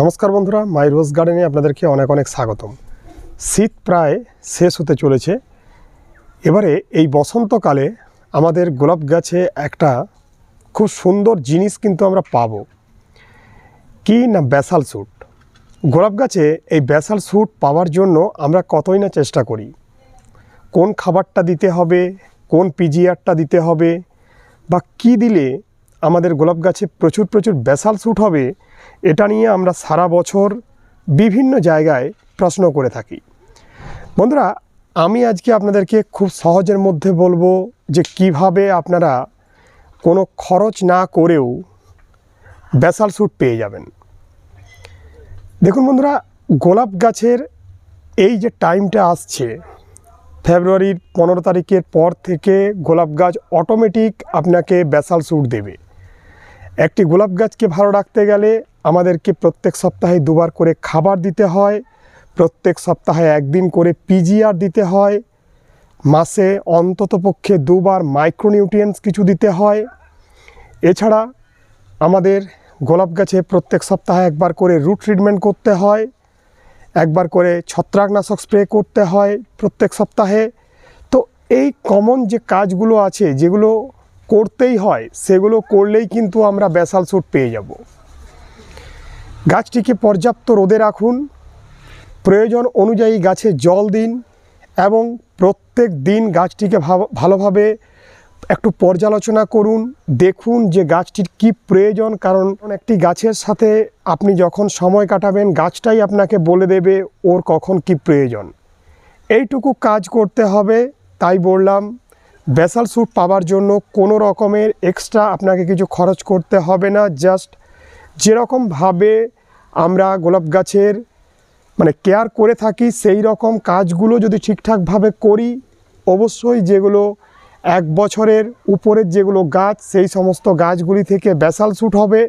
নমস্কার বন্ধুরা, মাই রোজ গার্ডেনে আপনাদেরকে অনেক অনেক স্বাগতম। শীত প্রায় শেষ হতে চলেছে। এবারে এই বসন্তকালে আমাদের গোলাপ গাছে একটা খুব সুন্দর জিনিস কিন্তু আমরা পাবো। কি না ব্যাসাল স্যুট? গোলাপ গাছে এই ব্যাসাল স্যুট পাওয়ার জন্য আমরা কতই না চেষ্টা করি। কোন খাবারটা দিতে হবে, কোন পিজিআরটা দিতে হবে, বা কি দিলে আমাদের গোলাপ গাছে প্রচুর প্রচুর ব্যাসাল স্যুট হবে, এটা নিয়ে আমরা সারা বছর বিভিন্ন জায়গায় প্রশ্ন করে থাকি। বন্ধুরা, আমি আজকে আপনাদেরকে খুব সহজের মধ্যে বলব যে কীভাবে আপনারা কোনো খরচ না করেও ব্যাসাল স্যুট পেয়ে যাবেন। দেখুন বন্ধুরা, গোলাপ গাছের এই যে টাইমটা আসছে ফেব্রুয়ারির পনেরো তারিখের পর থেকে গোলাপ গাছ অটোমেটিক আপনাকে ব্যাসাল স্যুট দেবে। একটি গোলাপ গাছকে ভালো রাখতে গেলে আমাদেরকে প্রত্যেক সপ্তাহে দুবার করে খাবার দিতে হয়, প্রত্যেক সপ্তাহে একদিন করে পিজিআর দিতে হয়, মাসে অন্ততপক্ষে দুবার মাইক্রোনিউট্রিয়েন্টস কিছু দিতে হয়। এছাড়া আমাদের গোলাপ গাছে প্রত্যেক সপ্তাহে একবার করে রুট ট্রিটমেন্ট করতে হয়, একবার করে ছত্রাকনাশক স্প্রে করতে হয় প্রত্যেক সপ্তাহে। তো এই কমন যে কাজগুলো আছে, যেগুলো করতেই হয়, সেগুলো করলেই কিন্তু আমরা ব্যাসাল স্যুট পেয়ে যাব। গাছটিকে পর্যাপ্ত রোদে রাখুন। প্রয়োজন অনুযায়ী গাছে জল দিন এবং প্রত্যেক দিন গাছটিকে ভাব- ভালোভাবে একটু পর্যালোচনা করুন। দেখুন যে গাছটির কি প্রয়োজন, কারণ একটি গাছের সাথে আপনি যখন সময় কাটাবেন, গাছটাই আপনাকে বলে দেবে ওর কখন কি প্রয়োজন। এইটুকু কাজ করতে হবে, তাই বললাম। ব্যাসাল স্যুট পাওয়ার জন্য কোনো রকমের এক্সট্রা আপনাকে কিছু খরচ করতে হবে না। জাস্ট যেরকমভাবে আমরা গোলাপ গাছের মানে কেয়ার করে থাকি, সেই রকম কাজগুলো যদি ঠিকঠাকভাবে করি, অবশ্যই যেগুলো এক বছরের উপরের যেগুলো গাছ, সেই সমস্ত গাছগুলি থেকে ব্যাসাল স্যুট হবে।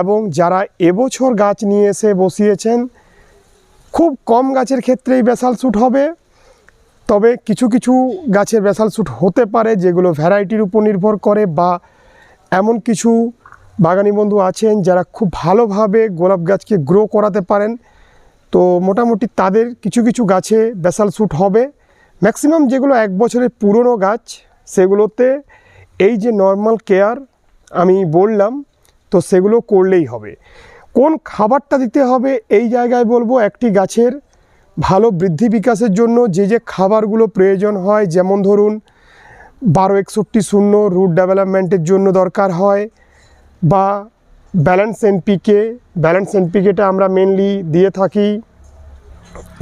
এবং যারা এবছর গাছ নিয়ে এসে বসিয়েছেন, খুব কম গাছের ক্ষেত্রেই ব্যাসাল স্যুট হবে। তবে কিছু কিছু গাছের ব্যাসাল স্যুট হতে পারে যেগুলো ভ্যারাইটির উপর নির্ভর করে বা এমন কিছু বাগানি বন্ধু আছেন যারা খুব ভালোভাবে গোলাপ গাছকে গ্রো করাতে পারেন। তো মোটামুটি তাদের কিছু কিছু গাছে ব্যাসাল স্যুট হবে। ম্যাক্সিমাম যেগুলো এক বছরের পুরনো গাছ, সেগুলোতে এই যে নর্মাল কেয়ার আমি বললাম, তো সেগুলো করলেই হবে। কোন খাবারটা দিতে হবে এই জায়গায় বলব একটি গাছের ভালো বৃদ্ধি বিকাশের জন্য যে যে খাবারগুলো প্রয়োজন হয়, যেমন ধরুন বারো একষট্টি শূন্য রুট ডেভেলপমেন্টের জন্য দরকার হয় বা ব্যালেন্স এনপিকে ব্যালেন্স এনপিকেটা আমরা মেনলি দিয়ে থাকি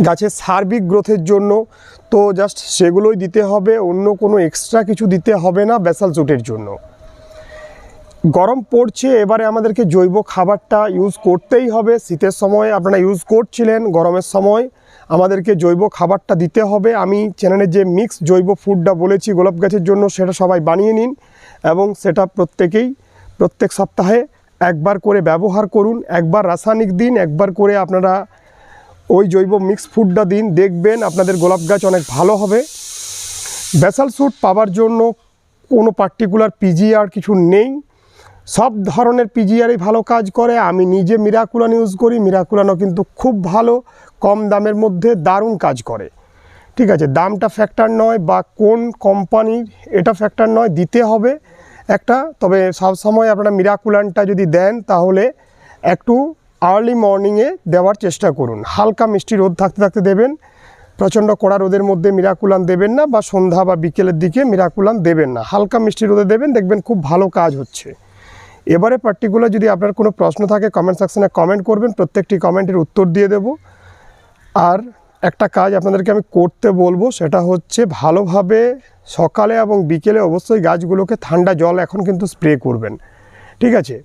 গাছের সার্বিক গ্রোথের জন্য। তো জাস্ট সেগুলোই দিতে হবে, অন্য কোনো এক্সট্রা কিছু দিতে হবে না ব্যাসাল চুটের জন্য। গরম পড়ছে, এবারে আমাদেরকে জৈব খাবারটা ইউজ করতেই হবে। শীতের সময় আপনারা ইউজ করছিলেন, গরমের সময় আমাদেরকে জৈব খাবারটা দিতে হবে। আমি চ্যানেলে যে মিক্স জৈব ফুডটা বলেছি গোলাপ গাছের জন্য, সেটা সবাই বানিয়ে নিন এবং সেটা প্রত্যেকেই প্রত্যেক সপ্তাহে একবার করে ব্যবহার করুন। একবার রাসায়নিক দিন, একবার করে আপনারা ওই জৈব মিক্স ফুডটা দিন। দেখবেন আপনাদের গোলাপ গাছ অনেক ভালো হবে। ব্যাসাল স্যুট পাওয়ার জন্য কোনো পার্টিকুলার পিজিআর কিছু নেই। সব ধরনের পিজিআরই ভালো কাজ করে। আমি নিজে মিরাকুলান ইউজ করি। মিরাকুলানও কিন্তু খুব ভালো, কম দামের মধ্যে দারুণ কাজ করে। ঠিক আছে, দামটা ফ্যাক্টর নয় বা কোন কোম্পানির এটা ফ্যাক্টর নয়, দিতে হবে একটা। তবে সব সময় আপনারা মিরাকুলানটা যদি দেন, তাহলে একটু আর্লি মর্নিংয়ে দেওয়ার চেষ্টা করুন। হালকা মিষ্টি রোদ থাকতে থাকতে দেবেন। প্রচণ্ড কড়া রোদের মধ্যে মিরাকুলান দেবেন না বা সন্ধ্যা বা বিকেলের দিকে মিরাকুলান দেবেন না। হালকা মিষ্টি রোদে দেবেন, দেখবেন খুব ভালো কাজ হচ্ছে। এবারে পার্টিকুলার যদি আপনার কোনো প্রশ্ন থাকে কমেন্ট সেকশানে কমেন্ট করবেন, প্রত্যেকটি কমেন্টের উত্তর দিয়ে দেব। আর একটা কাজ আপনাদেরকে আমি করতে বলব, সেটা হচ্ছে ভালোভাবে সকালে এবং বিকেলে অবশ্যই গাছগুলোকে ঠান্ডা জল এখন কিন্তু স্প্রে করবেন। ঠিক আছে?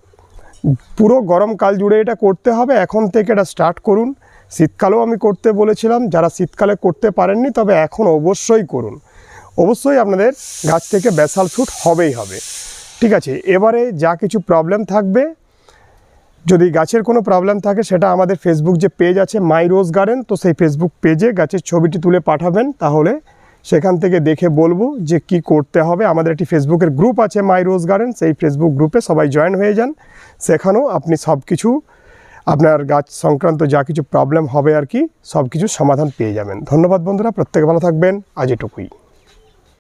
পুরো গরমকাল জুড়ে এটা করতে হবে, এখন থেকে এটা স্টার্ট করুন। শীতকালেও আমি করতে বলেছিলাম, যারা শীতকালে করতে পারেননি তবে এখন অবশ্যই করুন। অবশ্যই আপনাদের গাছ থেকে ব্যাসাল স্যুট হবেই হবে। ঠিক আছে, এবারে যা কিছু প্রবলেম থাকবে, যদি গাছের কোনো প্রবলেম থাকে, সেটা আমাদের ফেসবুক যে পেজ আছে মাই রোজ গার্ডেন তো সেই ফেসবুক পেজে গাছের ছবিটি তুলে পাঠাবেন, তাহলে সেখান থেকে দেখে বলব যে কি করতে হবে। আমাদের একটি ফেসবুকের গ্রুপ আছে মাই রোজ গার্ডেন সেই ফেসবুক গ্রুপে সবাই জয়েন হয়ে যান। সেখানেও আপনি সব কিছু আপনার গাছ সংক্রান্ত যা কিছু প্রবলেম হবে আর কি সব কিছু সমাধান পেয়ে যাবেন। ধন্যবাদ বন্ধুরা, প্রত্যেকে ভালো থাকবেন। আজ এটুকুই।